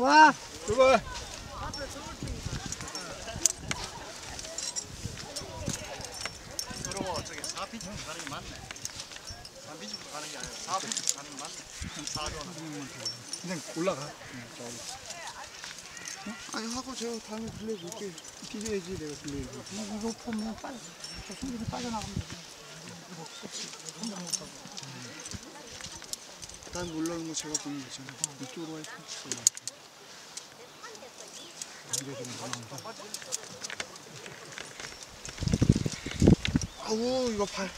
와, 출발 그러고 저기 4피지 가는 게 맞네. 3피지 가는 게 아니라 4피지 가는 게 맞네. 4전. 그냥 올라가 아니 하고 제가 다음에 빌려줄게 빌려야지 내가 빌려야지 이거 보면 빠져. 저 숨기서 빠져나가면 돼. 난 올라오는 거 제가 보면 되잖아 이쪽으로 와있어 아우 이거 발